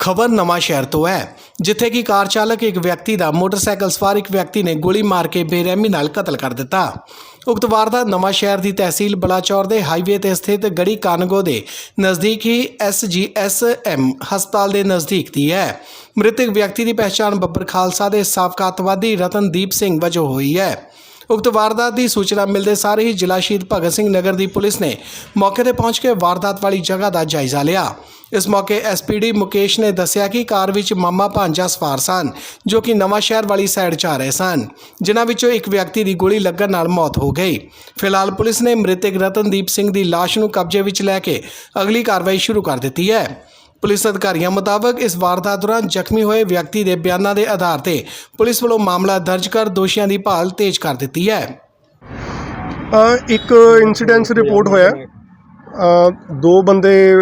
ਖਬਰ ਨਵਾਂ ਸ਼ਹਿਰ ਤੋਂ ਹੈ, ਜਿੱਥੇ ਕਿ ਕਾਰ ਚਾਲਕ ਇੱਕ ਵਿਅਕਤੀ ਦਾ ਮੋਟਰਸਾਈਕਲ ਸਵਾਰ ਇੱਕ ਵਿਅਕਤੀ ਨੇ ਗੋਲੀ ਮਾਰ ਕੇ ਬੇਰਹਿਮੀ ਨਾਲ ਕਤਲ ਕਰ ਦਿੱਤਾ। ਉਕਤ ਵਾਰਦਾਤ ਨਵਾਂ ਸ਼ਹਿਰ ਦੀ ਤਹਿਸੀਲ ਬਲਾਚੌਰ ਦੇ ਹਾਈਵੇ ਤੇ ਸਥਿਤ ਗੜੀ ਕਾਨਗੋ ਦੇ ਨਜ਼ਦੀਕ ਹੀ ਐਸਜੀਐਸਐਮ ਹਸਪਤਾਲ ਦੇ ਨਜ਼ਦੀਕ ਦੀ ਹੈ। ਮ੍ਰਿਤਕ ਵਿਅਕਤੀ ਦੀ ਪਛਾਣ ਬੱਬਰ ਖਾਲਸਾ ਦੇ ਸਾਬਕਾ ਅੱਤਵਾਦੀ ਰਤਨਦੀਪ ਸਿੰਘ ਵਜੋਂ ਹੋਈ ਹੈ। ਉਕਤ ਵਾਰਦਾਤ ਦੀ ਸੂਚਨਾ ਮਿਲਦੇ ਸਾਰੇ ਹੀ ਜ਼ਿਲ੍ਹਾ ਸ਼ਹੀਦ ਭਗਤ ਸਿੰਘ ਨਗਰ ਦੀ ਪੁਲਿਸ ਨੇ ਮੌਕੇ ਤੇ ਪਹੁੰਚ ਕੇ ਵਾਰਦਾਤ ਵਾਲੀ ਜਗ੍ਹਾ ਦਾ ਜਾਇਜ਼ਾ ਲਿਆ। ਇਸ ਮੌਕੇ ਐਸਪੀਡੀ ਮੁਕੇਸ਼ ਨੇ ਦੱਸਿਆ ਕਿ ਕਾਰ ਵਿੱਚ ਮਾਮਾ ਭਾਂਜਾ ਸਵਾਰ ਸਨ, ਜੋ ਕਿ ਨਵਾਂ ਸ਼ਹਿਰ ਵਾਲੀ ਸਾਈਡ ਜਾ ਰਹੇ ਸਨ, ਜਿਨ੍ਹਾਂ ਵਿੱਚੋਂ ਇੱਕ ਵਿਅਕਤੀ ਦੀ ਗੋਲੀ ਲੱਗਣ ਨਾਲ ਮੌਤ ਹੋ ਗਈ। ਫਿਲਹਾਲ ਪੁਲਿਸ ਨੇ ਮ੍ਰਿਤਕ ਰਤਨਦੀਪ ਸਿੰਘ ਦੀ ਲਾਸ਼ ਨੂੰ ਕਬਜ਼ੇ ਵਿੱਚ ਲੈ ਕੇ ਅਗਲੀ ਕਾਰਵਾਈ ਸ਼ੁਰੂ ਕਰ ਦਿੱਤੀ ਹੈ। ਪੁਲਿਸ ਅਧਿਕਾਰੀਆਂ ਮੁਤਾਬਕ ਇਸ ਵਾਰਦਾਤ ਦੌਰਾਨ ਜ਼ਖਮੀ ਹੋਏ ਵਿਅਕਤੀ ਦੇ ਬਿਆਨਾਂ ਦੇ ਆਧਾਰ ਤੇ ਪੁਲਿਸ ਵੱਲੋਂ ਮਾਮਲਾ ਦਰਜ ਕਰ ਦੋਸ਼ੀਆਂ ਦੀ ਭਾਲ ਤੇਜ਼ ਕਰ ਦਿੱਤੀ ਹੈ। ਅ, ਇੱਕ ਇਨਸੀਡੈਂਸ ਰਿਪੋਰਟ ਹੋਇਆ। ਅ, ਦੋ ਬੰਦੇ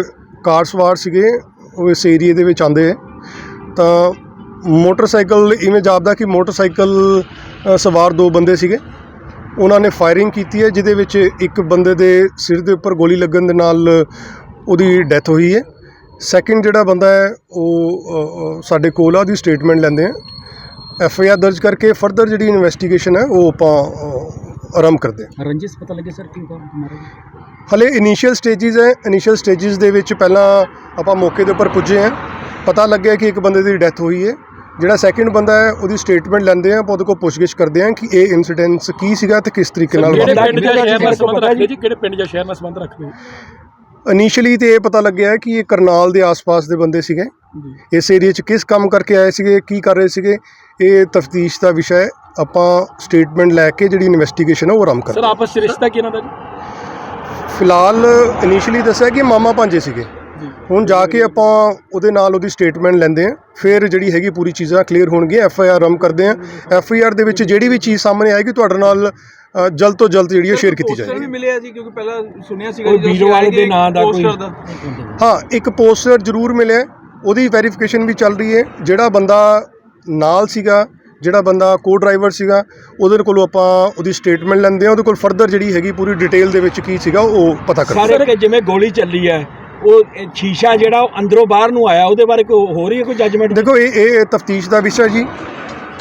ਕਾਰ ਸਵਾਰ ਸੀਗੇ ਉਹ ਇਸ ਏਰੀਏ ਦੇ ਵਿੱਚ ਆਂਦੇ ਤਾਂ ਮੋਟਰਸਾਈਕਲ ਇਵੇਂ ਜਾਪਦਾ ਕਿ ਮੋਟਰਸਾਈਕਲ ਅ, ਸਵਾਰ ਦੋ ਬੰਦੇ ਸੀਗੇ। ਉਹਨਾਂ ਨੇ ਫਾਇਰਿੰਗ ਕੀਤੀ ਹੈ ਜਿਹਦੇ ਵਿੱਚ ਇੱਕ ਬੰਦੇ ਦੇ ਸਿਰ ਦੇ ਉੱਪਰ ਗੋਲੀ ਲੱਗਣ ਦੇ ਨਾਲ ਉਹਦੀ ਡੈਥ ਹੋਈ ਹੈ। ਸੈਕਿੰਡ ਜਿਹੜਾ ਬੰਦਾ ਹੈ ਉਹ ਸਾਡੇ ਕੋਲ ਆ ਉਹਦੀ ਸਟੇਟਮੈਂਟ ਲੈਂਦੇ ਆ ਐਫ ਆਈ ਆਰ ਦਰਜ ਕਰਕੇ ਫਰਦਰ ਜਿਹੜੀ ਇਨਵੈਸਟੀਗੇਸ਼ਨ ਹੈ ਉਹ ਆਪਾਂ ਆਰੰਭ ਕਰਦੇ ਹਾਂ। ਰੰਜਿਸ਼ ਪਤਾ ਲੱਗੇ ਸਰ ਕੀ ਕਾਰਨ ਹਲੇ ਇਨੀਸ਼ੀਅਲ ਸਟੇजेस ਹੈ। ਇਨੀਸ਼ੀਅਲ ਸਟੇजेस ਦੇ ਵਿੱਚ ਪਹਿਲਾਂ ਆਪਾਂ ਮੌਕੇ ਦੇ ਉੱਪਰ ਪੁੱਜੇ ਆ ਪਤਾ ਲੱਗਿਆ ਕਿ ਇੱਕ ਬੰਦੇ ਦੀ ਡੈਥ ਹੋਈ ਹੈ। ਜਿਹੜਾ ਸੈਕਿੰਡ ਬੰਦਾ ਹੈ ਉਹਦੀ ਸਟੇਟਮੈਂਟ ਲੈਂਦੇ ਆ ਉਹਦੇ ਕੋਲ ਪੁੱਛਗਿੱਛ ਕਰਦੇ ਆ ਕਿ ਇਹ ਇਨਸੀਡੈਂਸ ਕੀ ਸੀਗਾ ਤੇ ਕਿਸ ਤਰੀਕੇ ਨਾਲ ਵਾਪਰਿਆ। ਕਿਹੜੇ ਪਿੰਡ ਦਾ ਸ਼ਹਿਰ ਨਾਲ ਸੰਬੰਧ ਰੱਖਦੇ? ਇਨੀਸ਼ੀਅਲੀ ਤੇ ਇਹ ਪਤਾ ਲੱਗਿਆ ਕਿ ਇਹ ਕਰਨਾਲ ਦੇ ਆਸ-ਪਾਸ ਦੇ ਬੰਦੇ ਸੀਗੇ। ਇਸ ਏਰੀਆ 'ਚ ਕਿਸ ਕੰਮ ਕਰਕੇ ਆਏ ਸੀਗੇ ਕੀ ਕਰ ਰਹੇ ਸੀਗੇ ਇਹ ਤਫਤੀਸ਼ ਦਾ ਵਿਸ਼ਾ ਹੈ। ਆਪਾਂ ਸਟੇਟਮੈਂਟ ਲੈ ਕੇ ਜਿਹੜੀ ਇਨਵੈਸਟੀਗੇਸ਼ਨ ਹੈ ਉਹ ਆਰੰਭ ਸਰ ਕਰਦੇ ਹਾਂ। ਆਪਸ ਚ ਰਿਸ਼ਤਾ ਕੀ ਇਹਨਾਂ ਦਾ ਜੀ? ਫਿਲਹਾਲ ਇਨੀਸ਼ੀਅਲੀ ਦੱਸਿਆ ਕਿ ਮਾਮਾ ਭਾਂਜੇ ਸੀਗੇ। ਹੁਣ ਜਾ ਕੇ ਆਪਾਂ ਉਹਦੇ ਨਾਲ ਉਹਦੀ ਸਟੇਟਮੈਂਟ ਲੈਂਦੇ ਆ ਫਿਰ ਜਿਹੜੀ ਹੈਗੀ ਪੂਰੀ ਚੀਜ਼ਾਂ ਕਲੀਅਰ ਹੋਣਗੀਆਂ ਐਫ ਆਈ ਆਰ ਰਮ ਕਰਦੇ ਆ ਐਫ ਆਈ ਆਰ ਦੇ ਵਿੱਚ ਜਿਹੜੀ ਵੀ ਚੀਜ਼ ਸਾਹਮਣੇ ਆਏਗੀ ਤੁਹਾਡੇ ਨਾਲ ਜਲਦ ਤੋਂ ਜਲਦ ਜਿਹੜੀ ਹੈ ਸ਼ੇਅਰ ਕੀਤੀ ਪੋਸਟਰ ਵੀ ਜਾਏਗੀ ਮਿਲਿਆ ਸੀ ਕਿਉਂਕਿ ਪਹਿਲਾਂ ਸੁਣਿਆ ਸੀਗਾ ਵੀਰਵਾਲ ਸੀਗਾ ਦੇ ਨਾਂ ਦਾ ਕੋਈ- ਹਾਂ ਇੱਕ ਪੋਸਟਰ ਜ਼ਰੂਰ ਮਿਲਿਆ ਉਹਦੀ ਵੈਰੀਫਿਕੇਸ਼ਨ ਵੀ ਚੱਲ ਰਹੀ ਹੈ। ਜਿਹੜਾ ਬੰਦਾ ਨਾਲ ਸੀਗਾ ਜਿਹੜਾ ਬੰਦਾ ਕੋ ਡਰਾਈਵਰ ਸੀਗਾ ਉਹਦੇ ਕੋਲੋਂ ਆਪਾਂ ਉਹਦੀ ਸਟੇਟਮੈਂਟ ਲੈਂਦੇ ਆ ਉਹਦੇ ਕੋਲ ਫਰਦਰ ਜਿਹੜੀ ਹੈਗੀ ਪੂਰੀ ਡਿਟੇਲ ਦੇ ਵਿੱਚ ਕੀ ਸੀਗਾ ਉਹ ਪਤਾ ਕਰਦੇ ਸਾਰੇ ਜਿਵੇਂ ਗੋਲੀ ਚੱਲੀ ਹੈ ਉਹ ਸ਼ੀਸ਼ਾ ਜਿਹੜਾ ਉਹ ਅੰਦਰੋਂ ਬਾਹਰ ਨੂੰ ਆਇਆ, ਉਹਦੇ ਬਾਰੇ ਕੋਈ ਹੋ ਰਹੀ ਹੈ ਕੋਈ ਜੱਜਮੈਂਟ ਦੇਖੋ, ਇਹ ਇਹ ਤਫਤੀਸ਼ ਦਾ ਵਿਸ਼ਾ ਜੀ।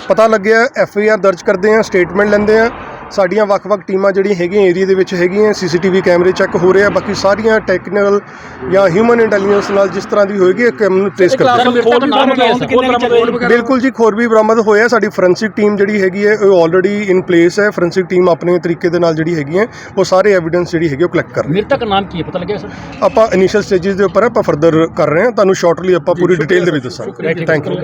ਪਤਾ ਲੱਗਿਆ, ਐਫ ਆਈ ਆਰ ਦਰਜ ਕਰਦੇ ਆ, ਸਟੇਟਮੈਂਟ ਲੈਂਦੇ ਆ। ਸਾਡੀਆਂ ਵੱਖ-ਵੱਖ ਟੀਮਾਂ ਜਿਹੜੀਆਂ ਹੈਗੀਆਂ ਏਰੀਆ ਦੇ ਵਿੱਚ ਹੈਗੀਆਂ ਸੀਸੀਟੀਵੀ ਕੈਮਰੇ ਚੈੱਕ ਹੋ ਰਹੇ ਆ ਬਾਕੀ ਸਾਰੀਆਂ ਟੈਕਨੀਕਲ ਜਾਂ ਹਿਊਮਨ ਇੰਟੈਲੀਜੈਂਸ ਨਾਲ ਜਿਸ ਤਰ੍ਹਾਂ ਦੀ ਹੋਏਗੀ ਕੰਮ ਨੂੰ ਟ੍ਰੇਸ ਕਰਦੇ ਬਿਲਕੁਲ ਜੀ ਖੋਰ ਵੀ ਬਰਾਮਦ ਹੋਇਆ ਸਾਡੀ ਫੋਰੈਂਸਿਕ ਟੀਮ ਜਿਹੜੀ ਹੈਗੀ ਹੈ ਉਹ ਆਲਰੇਡੀ ਇਨ ਪਲੇਸ ਹੈ ਫੋਰੈਂਸਿਕ ਟੀਮ ਆਪਣੇ ਤਰੀਕੇ ਦੇ ਨਾਲ ਜਿਹੜੀ ਹੈਗੀ ਹੈ ਉਹ ਸਾਰੇ ਐਵੀਡੈਂਸ ਜਿਹੜੀ ਹੈਗੀ ਉਹ ਕਲੈਕਟ ਕਰ ਰਹੀ ਹੈ ਮ੍ਰਿਤਕ ਨਾਮ ਕੀ ਹੈ ਪਤਾ ਲੱਗਿਆ ਸਰ? ਆਪਾਂ ਇਨੀਸ਼ੀਅਲ ਸਟੇजेस ਦੇ ਉੱਪਰ ਆਪਾਂ ਫਰਦਰ ਕਰ ਰਹੇ ਹਾਂ ਤੁਹਾਨੂੰ ਸ਼ਾਰਟਲੀ ਆਪਾਂ ਪੂਰੀ ਡਿਟੇਲ ਦੇ ਵਿੱਚ ਦੱਸਾਂਗੇ। Thank you